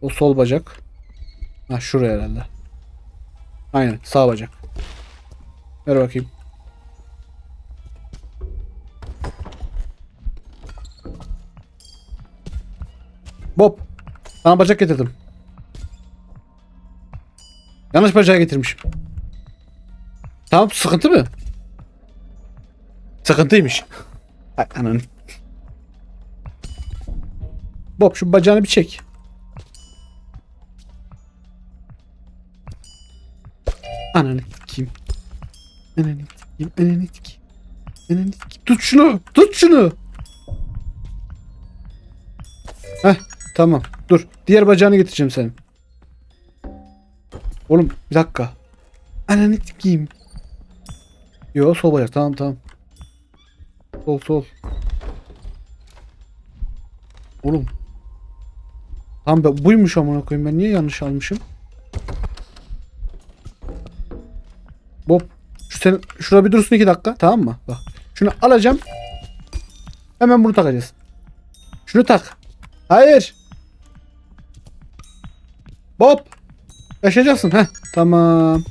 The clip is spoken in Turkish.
O sol bacak. Ha şuraya herhalde. Aynen sağ bacak. Ver bakayım. Bob. Sana bacak getirdim. Yanlış bacağı getirmişim. Tamam sıkıntı mı? Sıkıntıymış. Ay ananı. Bob şu bacağını bir çek. Ananı kim? Ananı kim? Ananı kim? Ananı kim? Tut şunu! Tut şunu! Heh tamam. Dur. Diğer bacağını getireceğim senin. Oğlum bir dakika. Ananı kim? Yo sol bacak tamam tamam. Sol sol. Oğlum. Tamam ben buymuş amına koyayım ben niye yanlış almışım? Bob şu sen şurada bir dursun iki dakika tamam mı? Bak. Şunu alacağım. Hemen bunu takacağız. Şunu tak. Hayır. Bob. Yaşayacaksın. Heh. Tamam.